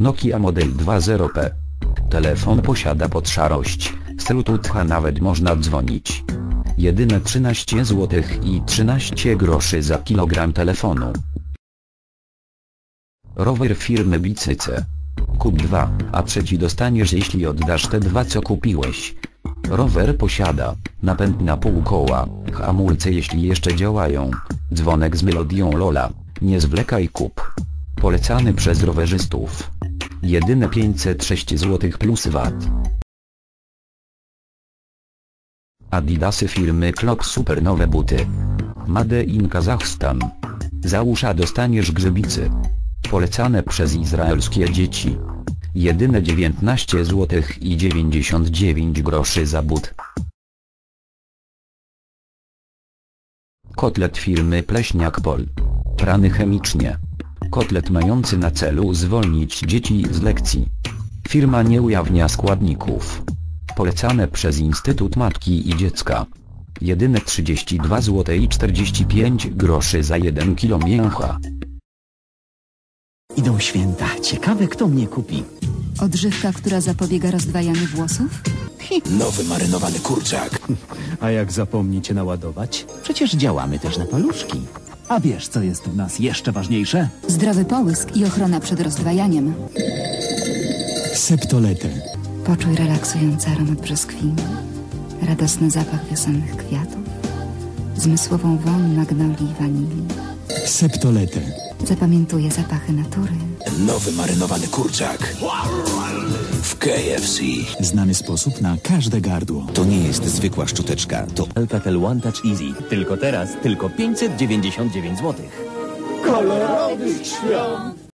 Nokia model 20P. Telefon posiada podszarość, z Bluetootha nawet można dzwonić. Jedyne 13 zł i 13 groszy za kilogram telefonu. Rower firmy Bicyce. Kup dwa, a trzeci dostaniesz jeśli oddasz te dwa co kupiłeś. Rower posiada napęd na pół koła, hamulce jeśli jeszcze działają, dzwonek z melodią Lola, nie zwlekaj kup. Polecany przez rowerzystów. Jedyne 506 zł plus VAT. Adidasy firmy Klok super nowe buty. Made in Kazachstan. Załóż a dostaniesz grzybicy. Polecane przez izraelskie dzieci. Jedyne 19 zł i 99 groszy za but. Kotlet firmy Pleśniak Pol. Prany chemicznie. Kotlet mający na celu zwolnić dzieci z lekcji. Firma nie ujawnia składników. Polecane przez Instytut Matki i Dziecka. Jedyne 32 zł i 45 groszy za 1 kg mięcha. Idą święta. Ciekawe, kto mnie kupi. Odżywka, która zapobiega rozdwajaniu włosów? Nowy marynowany kurczak. A jak zapomnicie naładować? Przecież działamy też na paluszki. A wiesz, co jest w nas jeszcze ważniejsze? Zdrowy połysk i ochrona przed rozdwajaniem. Septoletę. Poczuj relaksujący aromat brzoskwini, radosny zapach wiosennych kwiatów, zmysłową woń magnolii i wanilii. Septoletę. Zapamiętuję zapachy natury. Nowy marynowany kurczak. W KFC. Znany sposób na każde gardło. To nie jest zwykła szczoteczka, to Alcatel One Touch Easy. Tylko teraz, tylko 599 zł. Kolorowych świąt.